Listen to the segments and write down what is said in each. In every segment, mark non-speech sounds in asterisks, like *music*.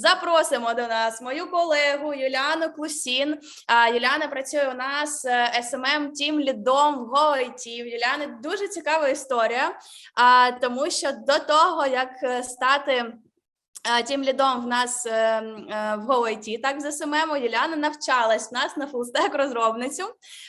запросимо до нас мою колегу Юліану Клусін. А, Юліана працює у нас smm тім лідом в GoIT. В Юліани дуже цікава історія, а, тому що до того, як е, стати Тім лідом в нас е, е, в GoIT, так за СММ, Юліана навчалась в нас на фулстек розробницю,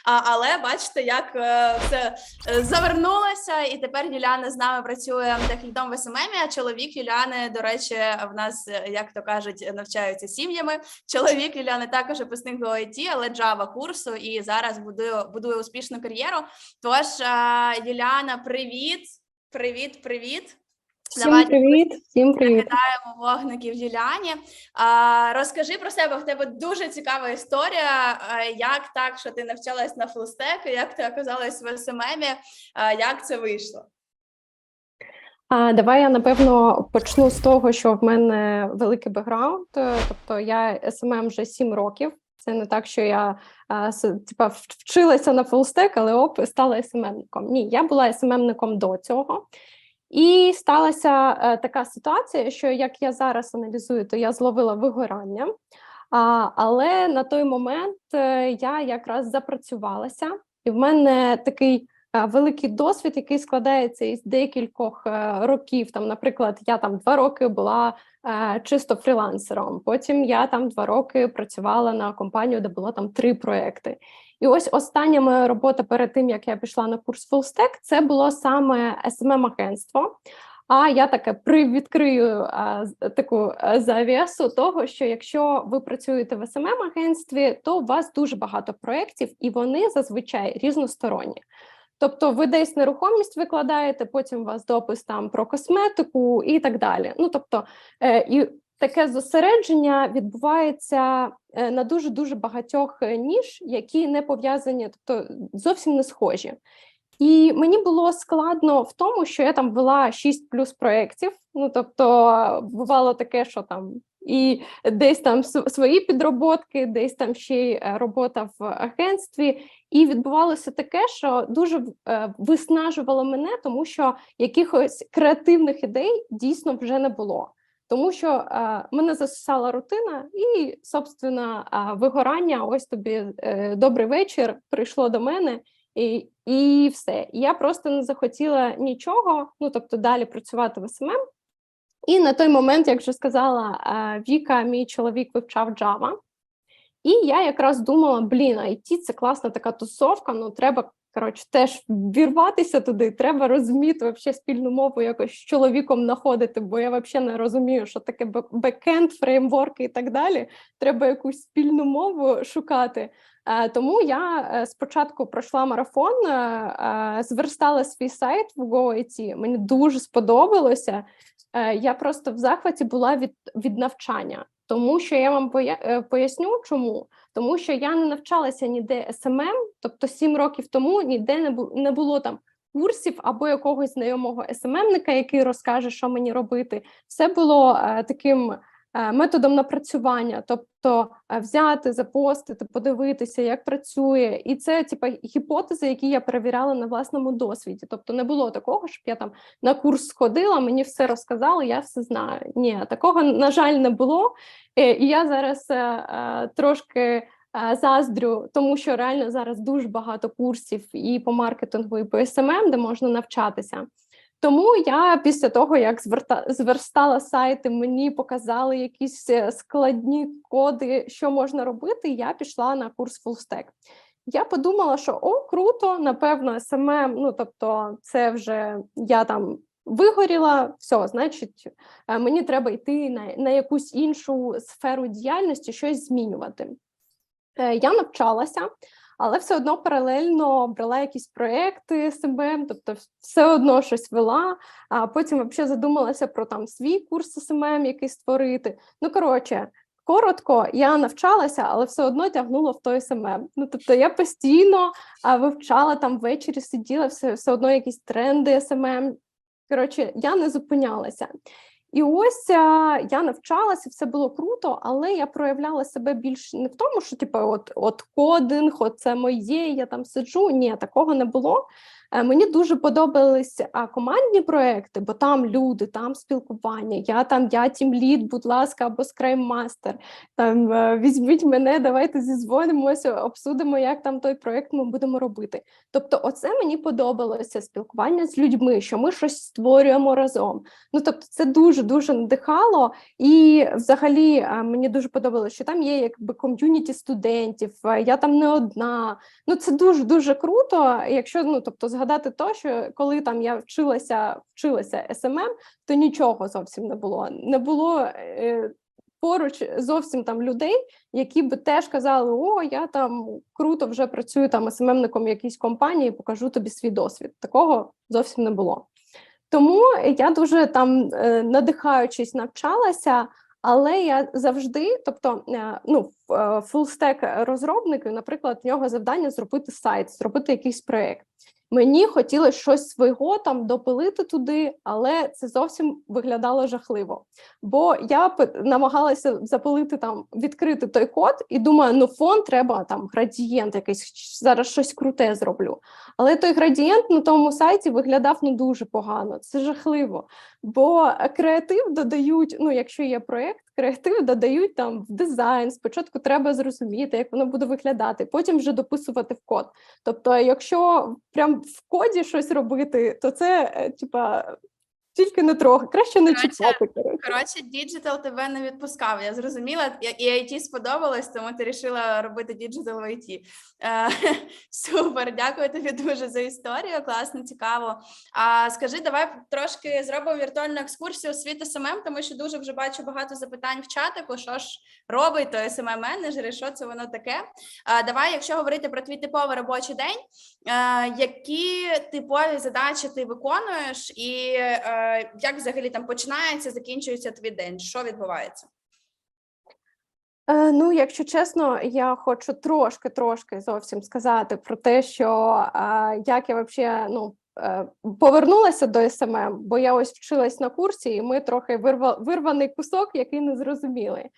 але бачите, як е, все завернулося, і тепер Юліана з нами працює техлідом в СММ, а чоловік Юліани, до речі, в нас, як то кажуть, навчаються сім'ями. Чоловік Юліани також випускник GoIT, але Java курсу, і зараз будує, будує успішну кар'єру. Тож, Юліана, привіт, привіт, привіт. Всім привіт, всім привіт. Вітаємо вогників Юліані. Розкажи про себе. В тебе дуже цікава історія. Як так, що ти навчалась на фулстек, як ти оказалась в СММі, а, як це вийшло? А давай я напевно почну з того, що в мене великий бекграунд. Тобто я СММ вже 7 років. Це не так, що я а, с- типа вчилася на фулстек, але оп, стала СММником. Ні, я була СММником до цього. І сталася е, така ситуація, що як я зараз аналізую, то я зловила вигорання. А, але на той момент е, я якраз запрацювалася, і в мене такий е, великий досвід, який складається із декількох років. Там, наприклад, я там два роки була чисто фрілансером. Потім я там два роки працювала на компанію, де було там три проекти. І ось остання моя робота перед тим, як я пішла на курс Full Stack, це було саме smm агентство А я таке привідкрию а, таку завісу того, що якщо ви працюєте в smm агентстві то у вас дуже багато проєктів, і вони зазвичай різносторонні. Тобто ви десь нерухомість викладаєте, потім у вас допис там про косметику і так далі. Ну тобто, е, і таке зосередження відбувається е, на дуже дуже багатьох е, ніж, які не пов'язані, тобто зовсім не схожі. І мені було складно в тому, що я там вела 6 плюс проєктів. Ну тобто, бувало таке, що там і десь там свої підроботки, десь там ще й е, робота в агентстві. І відбувалося таке, що дуже виснажувало мене, тому що якихось креативних ідей дійсно вже не було. Тому що е, мене засосала рутина, і, собственно, е, вигорання. Ось тобі е, добрий вечір. Прийшло до мене, і, і все. Я просто не захотіла нічого. Ну тобто, далі працювати в СММ. І на той момент, як вже сказала е, Віка, мій чоловік вивчав Java. І я якраз думала: блін, IT – це класна така тусовка. Ну треба коротше теж вірватися туди. Треба розуміти вообще спільну мову, якось з чоловіком знаходити, бо я взагалі не розумію, що таке бе- бекенд, фреймворки і так далі. Треба якусь спільну мову шукати. Е, Тому я е, спочатку пройшла марафон, е, зверстала свій сайт в GoIT. Мені дуже сподобалося. Я просто в захваті була від, від навчання, тому що я вам поя- поясню, чому. Тому що я не навчалася ніде СММ, тобто сім років тому ніде не бу- не було там курсів або якогось знайомого СММника, який розкаже, що мені робити. Все було е, таким методом напрацювання, тобто е, взяти, запостити, подивитися, як працює, і це типа гіпотези, які я перевіряла на власному досвіді. Тобто не було такого, щоб я там на курс сходила, мені все розказали, я все знаю. Ні, такого на жаль не було. Е, І я зараз е, е, трошки е, заздрю, тому що реально зараз дуже багато курсів і по маркетингу, і по СММ, де можна навчатися. Тому я після того, як зверта, зверстала сайти, мені показали якісь е, складні коди, що можна робити. Я пішла на курс Full Stack. Я подумала, що о, круто, напевно, SMM, ну тобто, це вже я там вигоріла, все, значить, е, мені треба йти на, на якусь іншу сферу діяльності, щось змінювати. Е, Я навчалася, але все одно паралельно брала якісь проекти СММ, тобто все одно щось вела, а потім взагалі задумалася про там свій курс СММ, який створити. Ну, коротше, коротко, я навчалася, але все одно тягнула в той СММ. Ну, тобто я постійно а, вивчала там ввечері, сиділа, все, все одно якісь тренди СММ. Коротше, я не зупинялася. І ось а, я навчалася, все було круто, але я проявляла себе більш не в тому, що типу, от, от кодинг, от це моє, я там сиджу. Ні, такого не було. Е, Мені дуже подобались командні проекти, бо там люди, там спілкування. Я там, я тімлід, будь ласка, або скрайм-мастер. Там е, візьміть мене, давайте зізвонимося, обсудимо, як там той проект ми будемо робити. Тобто, оце мені подобалося спілкування з людьми, що ми щось створюємо разом. Ну тобто, це дуже дуже надихало. І взагалі е, мені дуже подобалося, що там є якби ком'юніті студентів. Я там не одна. Ну це дуже дуже круто. Якщо ну тобто згадати то, що коли там я вчилася, вчилася СММ, то нічого зовсім не було. Не було е, поруч зовсім там людей, які би теж казали: О, я там круто вже працюю там СММником якійсь компанії, покажу тобі свій досвід. Такого зовсім не було. Тому я дуже там е, надихаючись навчалася. Але я завжди, тобто, е, ну, фулстек розробники, наприклад, в нього завдання зробити сайт, зробити якийсь проект. Мені хотілося щось свого там допилити туди, але це зовсім виглядало жахливо. Бо я намагалася запилити там, відкрити той код, і думаю, ну фон треба там градієнт, якийсь зараз щось круте зроблю. Але той градієнт на тому сайті виглядав ну дуже погано. Це жахливо. Бо креатив додають, ну якщо є проєкт, креатив додають там в дизайн. Спочатку треба зрозуміти, як воно буде виглядати, потім вже дописувати в код. Тобто, якщо прям в коді щось робити, то це е, типа тільки не трохи, краще не чіпати. коротше. Діджитал тебе не відпускав. Я зрозуміла, і IT сподобалось, тому ти вирішила робити діджитал в IT. Е, *laughs* супер, дякую тобі дуже за історію. Класно, цікаво. А скажи, давай трошки зробимо віртуальну екскурсію у світ СММ, тому що дуже вже бачу багато запитань в чатику. Що ж робить той СММ менеджер і що це воно таке? А, давай, якщо говорити про твій типовий робочий день, е, які типові задачі ти виконуєш, і е, як взагалі там починається, закінчується твій день? Що відбувається? Е, Ну, якщо чесно, я хочу трошки трошки зовсім сказати про те, що е, як я взагалі ну. е, Повернулася до СММ, бо я ось вчилась на курсі, і ми трохи вирва, вирваний кусок, який не зрозуміли.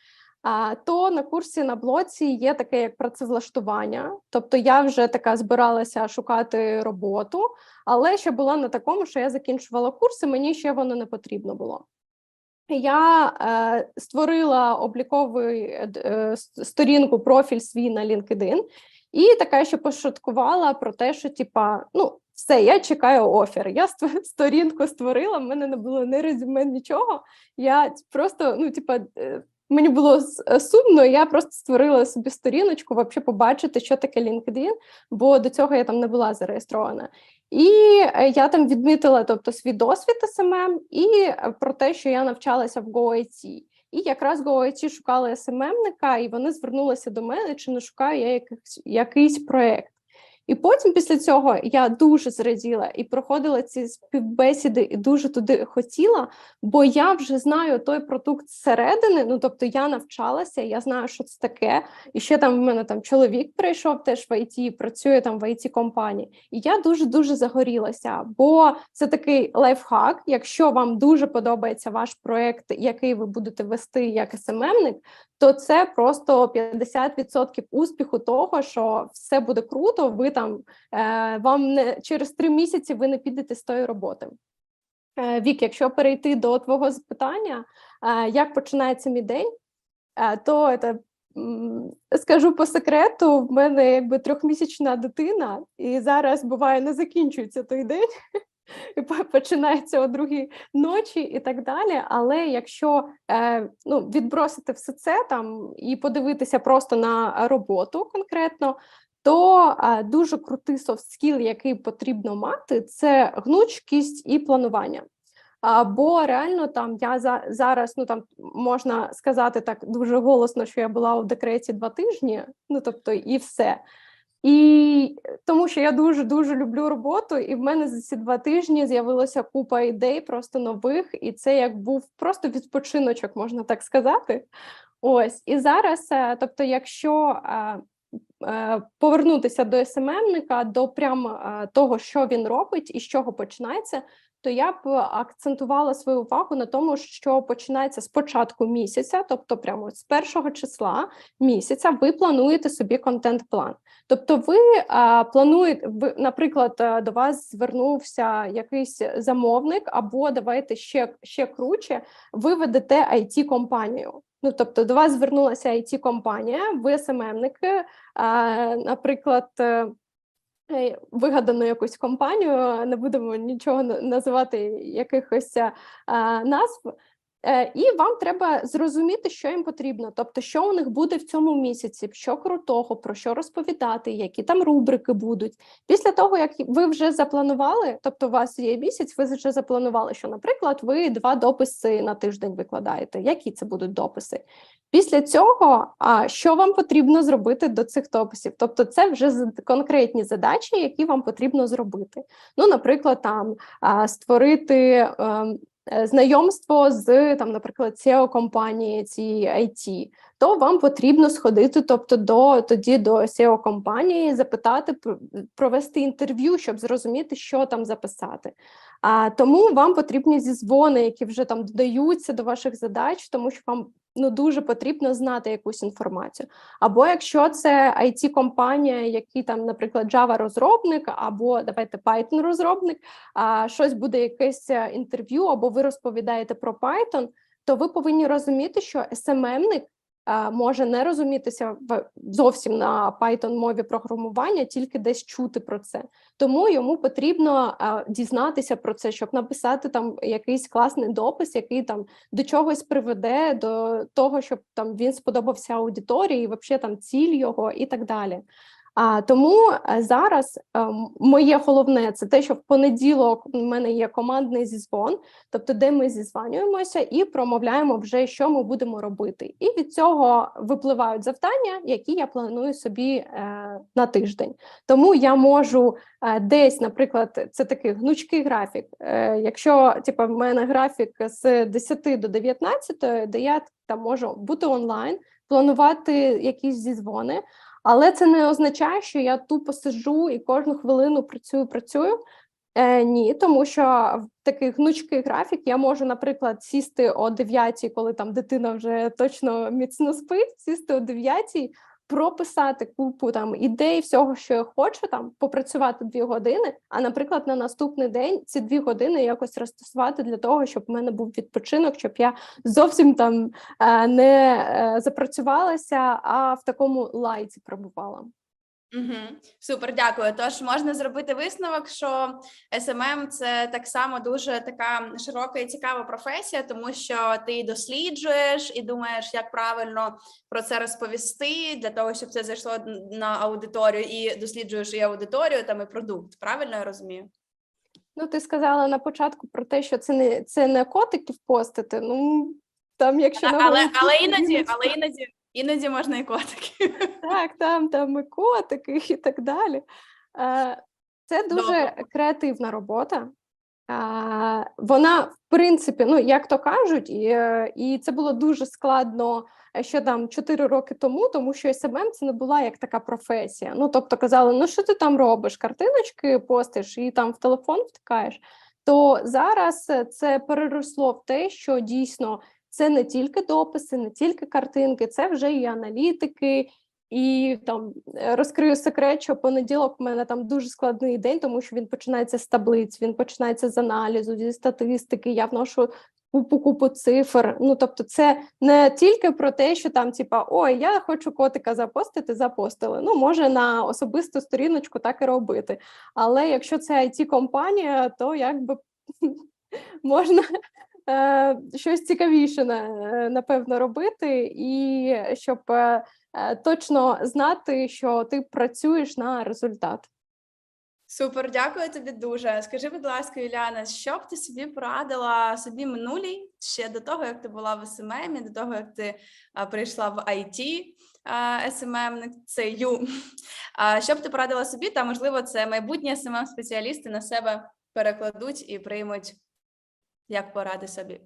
То на курсі на блоці є таке як працевлаштування. Тобто я вже така збиралася шукати роботу, але ще була на такому, що я закінчувала курси, мені ще воно не потрібно було. Я е, створила обліковий е, е, сторінку, профіль свій на LinkedIn, і така ще пошуткувала про те, що типа, ну, все, я чекаю офер. Я *laughs* сторінку створила, в мене не було ні резюме, нічого. Я просто, ну, типа, е, мені було е, сумно, я просто створила собі сторіночку, вообще побачити, що таке LinkedIn, бо до цього я там не була зареєстрована. І е, я там відмітила тобто, свій досвід СММ і е, про те, що я навчалася в GoIT. І якраз GoIT шукали СММника, і вони звернулися до мене, чи не шукаю я якийсь, якийсь проєкт. І потім після цього я дуже зраділа і проходила ці співбесіди, і дуже туди хотіла, бо я вже знаю той продукт зсередини. Ну тобто я навчалася, я знаю, що це таке. І ще там в мене там чоловік прийшов теж в ІТ, працює там в it компанії. І я дуже дуже загорілася, бо це такий лайфхак. Якщо вам дуже подобається ваш проект, який ви будете вести як СММник, то це просто 50% успіху того, що все буде круто. Ви там е, вам не через три місяці ви не підете з тої роботи. Е, Вік, якщо перейти до твого запитання, е, як починається мій день, то це, скажу по секрету, в мене якби трьохмісячна дитина, і зараз буває не закінчується той день. *laughs* І починається о другій ночі і так далі. Але якщо е, ну, відбросити все це там і подивитися просто на роботу конкретно, то е, дуже крутий софт скіл, який потрібно мати, це гнучкість і планування. А, бо реально там я за зараз, ну там можна сказати так дуже голосно, що я була у декреті два тижні, ну тобто і все. І тому що я дуже дуже люблю роботу, і в мене за ці два тижні з'явилася купа ідей, просто нових, і це як був просто відпочиночок, можна так сказати. Ось і зараз, е, тобто, якщо е, повернутися до СММника, до прямо е, того, що він робить і з чого починається, то я б акцентувала свою увагу на тому, що починається з початку місяця, тобто прямо з першого числа місяця, ви плануєте собі контент-план. Тобто, ви а, плануєте, ви, наприклад, до вас звернувся якийсь замовник, або давайте ще, ще круче, ви ведете it компанію Ну, тобто, до вас звернулася it компанія ви СММники, наприклад. е, е, Вигадану якусь компанію, не будемо нічого на- називати якихось назв, і вам треба зрозуміти, що їм потрібно, тобто, що у них буде в цьому місяці, що крутого, про що розповідати, які там рубрики будуть. Після того, як ви вже запланували, тобто у вас є місяць, ви вже запланували, що, наприклад, ви два дописи на тиждень викладаєте. Які це будуть дописи? Після цього, а що вам потрібно зробити до цих дописів? Тобто, це вже конкретні задачі, які вам потрібно зробити. Ну, наприклад, там створити. Е, Знайомство з там, наприклад, SEO компанії цієї IT, то вам потрібно сходити, тобто до тоді до SEO компанії, запитати про- провести інтерв'ю, щоб зрозуміти, що там записати. А тому вам потрібні зізвони, які вже там додаються до ваших задач, тому що вам ну дуже потрібно знати якусь інформацію. Або якщо це it компанія який там, наприклад, Java розробник, або давайте Python розробник, а щось буде якесь е, інтерв'ю, або ви розповідаєте про Python, то ви повинні розуміти, що SMM-ник може не розумітися зовсім на Python мові програмування, тільки десь чути про це. Тому йому потрібно дізнатися про це, щоб написати там якийсь класний допис, який там до чогось приведе, до того, щоб там він сподобався аудиторії, взагалі там ціль його і так далі. А тому е, зараз е, моє головне це те, що в понеділок у мене є командний зізвон, тобто де ми зізванюємося і промовляємо вже, що ми будемо робити. І від цього випливають завдання, які я планую собі е, на тиждень. Тому я можу десь, наприклад, це такий гнучкий графік. Якщо типу, в мене графік з 10 до 19, де я там можу бути онлайн, планувати якісь зізвони. Але це не означає, що я тупо сижу і кожну хвилину працюю, працюю. Е, ні, тому що в такий гнучкий графік я можу, наприклад, сісти о 9, коли там дитина вже точно міцно спить, сісти о 9, прописати купу там ідей, всього, що я хочу, там попрацювати дві години. А наприклад, на наступний день ці дві години якось розтасувати для того, щоб в мене був відпочинок, щоб я зовсім там е, не е, запрацювалася, а в такому лайці пробувала. Угу. Супер, дякую. Тож можна зробити висновок, що SMM – це так само дуже така широка і цікава професія, тому що ти досліджуєш і думаєш, як правильно про це розповісти для того, щоб це зайшло на аудиторію, і досліджуєш і аудиторію, там і продукт. Правильно я розумію? Ну, ти сказала на початку про те, що це не це не котиків постити. Ну там, якщо на але, але іноді, але іноді, іноді можна і котики. *laughs* так, там там і котики і так далі. Це дуже Добре. креативна робота. Вона, в принципі, ну як то кажуть, і, е, і це було дуже складно е, ще там 4 роки тому, тому що SMM це не була як така професія. Ну тобто казали, ну що ти там робиш? Картиночки постиш і там в телефон втикаєш. То зараз е, це переросло в те, що дійсно це не тільки дописи, не тільки картинки, це вже і аналітики. І там е, розкрию секрет, що понеділок в мене там дуже складний день, тому що він починається з таблиць, він починається з аналізу, зі статистики. Я вношу купу купу цифр. Ну тобто, це не тільки про те, що там, типа, ой, я хочу котика запостити, запостили. Ну, може на особисту сторіночку так і робити. Але якщо це it компанія то якби *laughs* можна щось цікавіше е, напевно робити, і щоб е, е, точно знати, що ти працюєш на результат. Супер, дякую тобі дуже. Скажи, будь ласка, Юліана, що б ти собі порадила собі минулій ще до того, як ти була в СММ, до того, як ти прийшла в IT СММ, це ю. А, що б ти порадила собі? Та можливо, це майбутні СММ спеціалісти на себе перекладуть і приймуть як поради собі.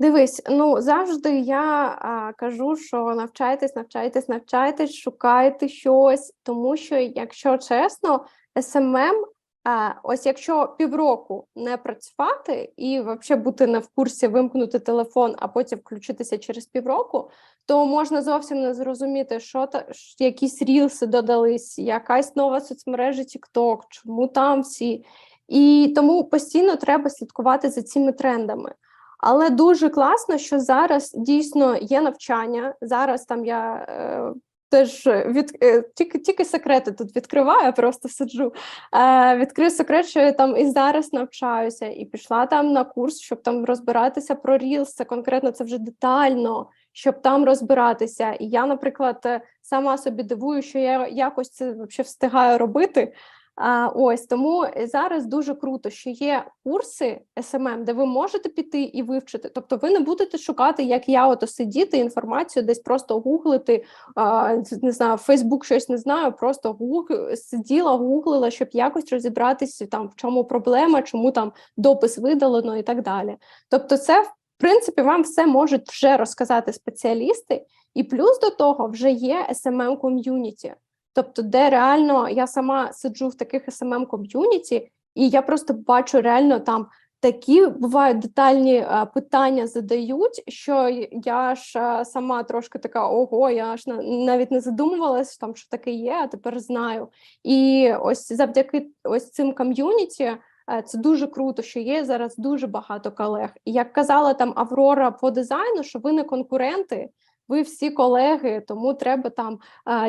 Дивись, ну завжди я а, кажу, що навчайтесь, навчайтесь, навчайтесь, шукайте щось, тому що, якщо чесно, SMM А ось якщо півроку не працювати і взагалі бути не в курсі вимкнути телефон, а потім включитися через півроку, то можна зовсім не зрозуміти, що та якісь рілси додались, якась нова соцмережа TikTok, чому там всі. І тому постійно треба слідкувати за цими трендами. Але дуже класно, що зараз дійсно є навчання. Зараз там я е, теж від е, тільки, тільки секрети тут відкриваю, просто сиджу. Е, відкрив секрет, що я там і зараз навчаюся, і пішла там на курс, щоб там розбиратися про Reels, це конкретно це вже детально, щоб там розбиратися. І я, наприклад, е, сама собі дивую, що я якось це взагалі встигаю робити. А, ось тому зараз дуже круто, що є курси SMM, де ви можете піти і вивчити. Тобто, ви не будете шукати, як я, ото сидіти інформацію, десь просто гуглити. А, не знаю, Фейсбук щось не знаю, просто гуг сиділа, гуглила, щоб якось розібратися там, в чому проблема, чому там допис видалено і так далі. Тобто, це в принципі вам все можуть вже розказати спеціалісти, і плюс до того вже є smm ком'юніті. Тобто, де реально я сама сиджу в таких smm ком'юніті, і я просто бачу реально там такі бувають детальні е, питання задають, що я ж е, сама трошки така: ого, я ж на- навіть не задумувалась там, що таке є, а тепер знаю. І ось завдяки ось цим ком'юніті. е, Це дуже круто, що є зараз дуже багато колег. І як казала там Аврора по дизайну, що ви не конкуренти, ви всі колеги, тому треба там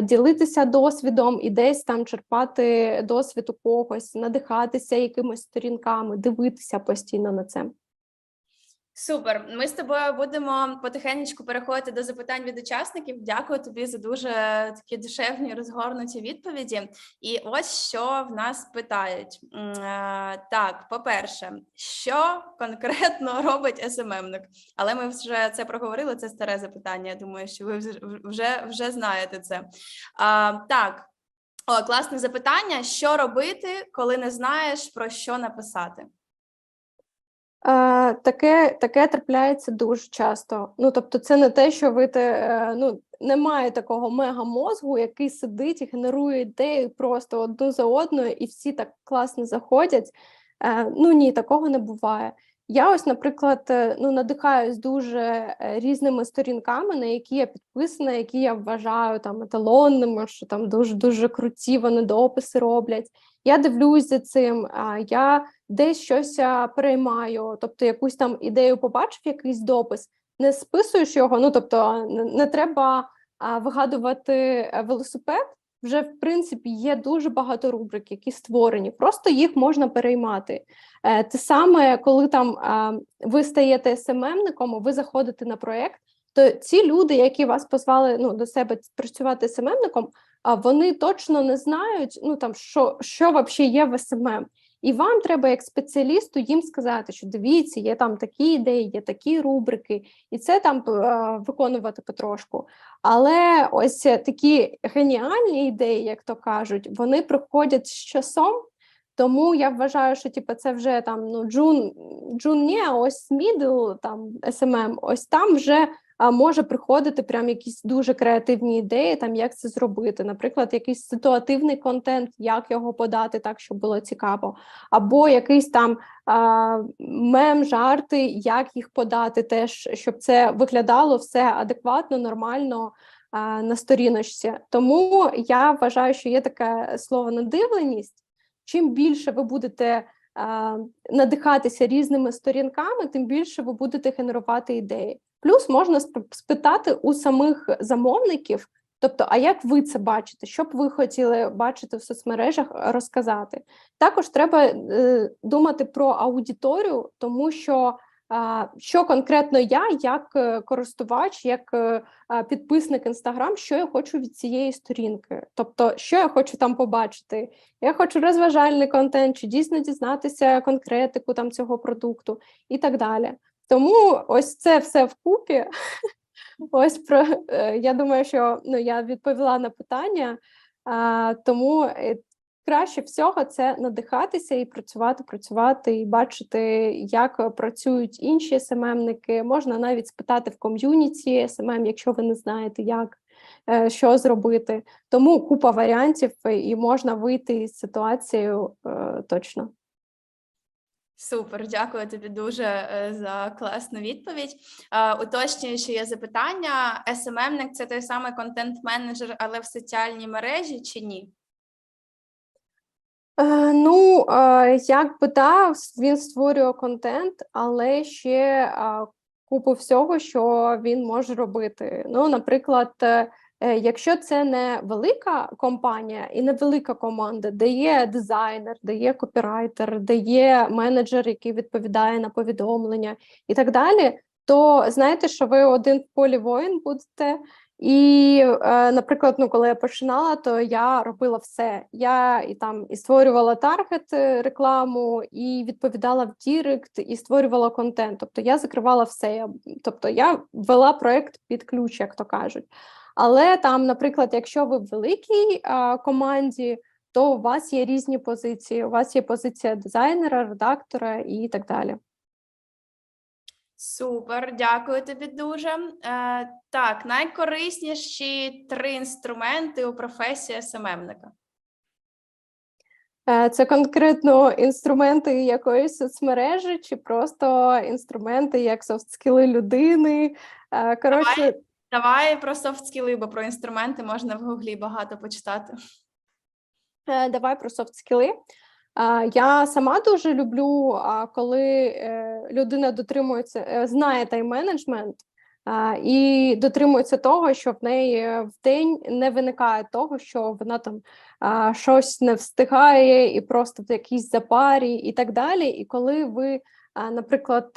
ділитися досвідом і десь там черпати досвід у когось, надихатися якимись сторінками, дивитися постійно на це. Супер. Ми з тобою будемо потихеньку переходити до запитань від учасників. Дякую тобі за дуже такі душевні розгорнуті відповіді. І ось що в нас питають. Е, Так, по-перше, що конкретно *laughs* робить СММник? Але ми вже це проговорили. Це старе запитання. Я думаю, що ви вже вже, знаєте це. Так. О, класне запитання. Що робити, коли не знаєш про що написати? Таке, таке трапляється дуже часто. Ну, тобто, це не те, що ви те, е, ну, немає такого мега-мозгу, який сидить і генерує ідеї просто одну за одною, і всі так класно заходять. Е, ну ні, такого не буває. Я ось, наприклад, е, ну, надихаюсь дуже різними сторінками, на які я підписана, які я вважаю там еталонними, що там дуже дуже круті вони дописи роблять. Я дивлюсь за цим. Я десь щось переймаю, тобто якусь там ідею побачив, якийсь допис, не списуєш його. Ну тобто не, треба вигадувати е, велосипед. Вже в принципі є дуже багато рубрик, які створені, просто їх можна переймати. Е, Те саме, коли там ви стаєте СММником, ви заходите на проєкт, то ці люди, які вас позвали ну, до себе працювати СММником, вони точно не знають, ну там що, що взагалі є в СММ. І вам треба, як спеціалісту, їм сказати, що дивіться, є там такі ідеї, є такі рубрики, і це там е, виконувати потрошку. Але ось такі геніальні ідеї, як то кажуть, вони приходять з часом. Тому я вважаю, що типу, це вже там ну джун, джун ні, а ось мідл, там SMM, ось там вже а, може приходити прям якісь дуже креативні ідеї, там як це зробити. Наприклад, якийсь ситуативний контент, як його подати так, щоб було цікаво, або якийсь там а, мем, жарти, як їх подати, теж щоб це виглядало все адекватно, нормально на сторіночці. Тому я вважаю, що є таке слово надивленість. Чим більше ви будете надихатися різними сторінками, тим більше ви будете генерувати ідеї. Плюс можна сп- спитати у самих замовників, тобто, а як ви це бачите? Що б ви хотіли бачити в соцмережах, розказати? Також треба е, думати про аудиторію, тому що що конкретно я, як е, користувач, як е, підписник Інстаграм, що я хочу від цієї сторінки, тобто, що я хочу там побачити. Я хочу розважальний контент, чи дійсно дізнатися конкретику там цього продукту і так далі. Тому ось це все вкупі. *laughs* Ось про е, я думаю, що ну я відповіла на питання, тому краще всього це надихатися і працювати, працювати, і бачити, як працюють інші СММники. Можна навіть спитати в ком'юніті СММ, якщо ви не знаєте, як. е, що зробити. Тому купа варіантів, е, і можна вийти з ситуацією е, точно. Супер, дякую тобі дуже за класну відповідь. Е, Уточнюючи є запитання: SMM-ник – це той самий контент-менеджер, але в соціальній мережі чи ні? Е, Ну, е, якби так, він створює контент, але ще е, купу всього, що він може робити. Ну, наприклад, якщо це не велика компанія і не велика команда, де є дизайнер, де є копірайтер, де є менеджер, який відповідає на повідомлення і так далі, то знаєте, що ви один в полі воїн будете. І, е, наприклад, ну коли я починала, то я робила все. Я і там і створювала таргет е, рекламу, і відповідала в Дірект, і створювала контент. Тобто я закривала все. Я, тобто я вела проект під ключ, як то кажуть. Але там, наприклад, якщо ви в великій е, команді, то у вас є різні позиції. У вас є позиція дизайнера, редактора і так далі. Супер, дякую тобі дуже. Е, так, найкорисніші три інструменти у професії СММника. Е, Це конкретно інструменти якоїсь соцмережі, чи просто інструменти як софт-скіли людини. Е, Коротше, Давай про софт-скіли, бо про інструменти можна в гуглі багато почитати. Е, Давай про софт-скіли. Е, Я сама дуже люблю, коли е, людина дотримується, е, знає тайм-менеджмент і дотримується того, що в неї е, в день не виникає того, що вона там щось не встигає і просто в якійсь запарі і так далі. І коли ви, наприклад,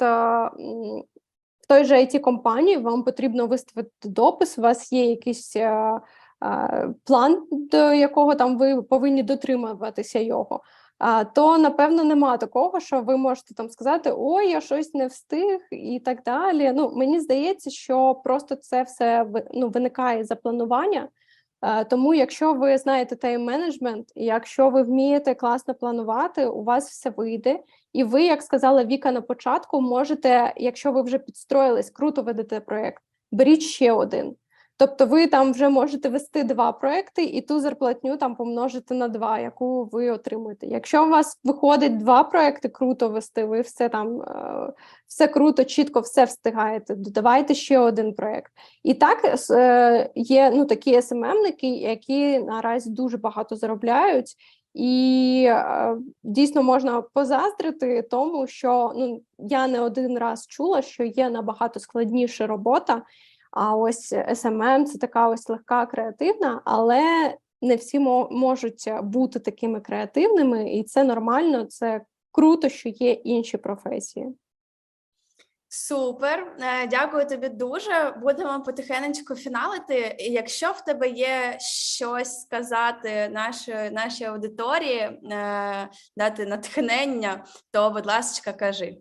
в той же it компанії вам потрібно виставити допис, у вас є якийсь план, до якого там ви повинні дотримуватися його. То напевно нема такого, що ви можете там сказати: ой, я щось не встиг, і так далі. Ну мені здається, що просто це все ну, виникає за планування. Тому, якщо ви знаєте тайм-менеджмент, якщо ви вмієте класно планувати, у вас все вийде. І ви, як сказала Віка на початку, можете, якщо ви вже підстроїлись, круто ведете проєкт, беріть ще один. Тобто ви там вже можете вести два проекти і ту зарплатню там помножити на два, яку ви отримуєте. Якщо у вас виходить два проекти, круто вести, ви все там е, все круто, чітко все встигаєте. Додавайте ще один проект. І так е, є ну такі СММники, які наразі дуже багато заробляють. І е, дійсно можна позаздрити тому, що ну я не один раз чула, що є набагато складніша робота. А ось SMM – це така ось легка креативна, але не всі можуть бути такими креативними, і це нормально. Це круто, що є інші професії. Супер, Е, дякую тобі дуже. Будемо потихенечку фіналити. Якщо в тебе є щось сказати нашій, нашій аудиторії, е, дати натхнення, то, будь ласка, кажи.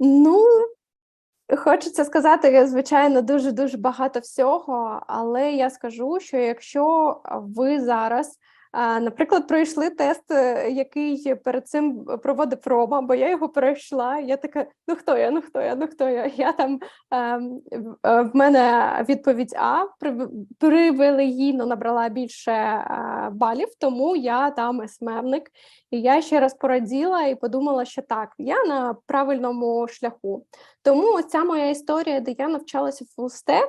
Ну, хочеться сказати, звичайно, дуже дуже багато всього, але я скажу, що якщо ви зараз, наприклад, пройшли тест, е, який перед цим проводив Рома, бо я його пройшла, я така: ну хто я, ну хто я, ну хто я? Я там ем, в- мене відповідь А прив- привілегійно набрала більше е, балів, тому я там СММник. І я ще раз пораділа і подумала, що так, я на правильному шляху. Тому ось ця моя історія, де я навчалася в фулстек,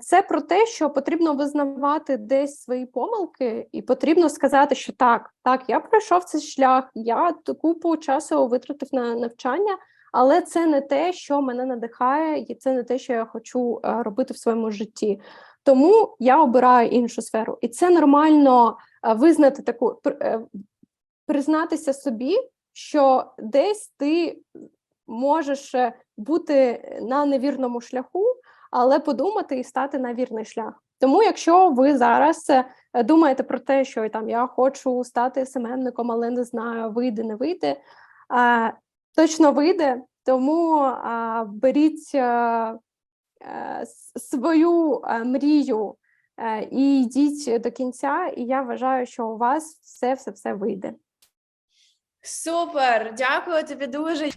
це про те, що потрібно визнавати десь свої помилки, і потрібно сказати, що так, так, я пройшов цей шлях, я купу часу витратив на навчання, але це не те, що мене надихає, і це не те, що я хочу е, робити в своєму житті. Тому я обираю іншу сферу, і це нормально е, визнати таку е, признатися собі, що десь ти можеш е, бути на невірному шляху, але подумати і стати на вірний шлях. Тому, якщо ви зараз е, думаєте про те, що там я хочу стати СММником, але не знаю, вийде, не вийде, а, точно вийде. Тому а, беріть е, е, свою е, мрію е, і йдіть до кінця, і я вважаю, що у вас все все все вийде. Супер, дякую тобі дуже.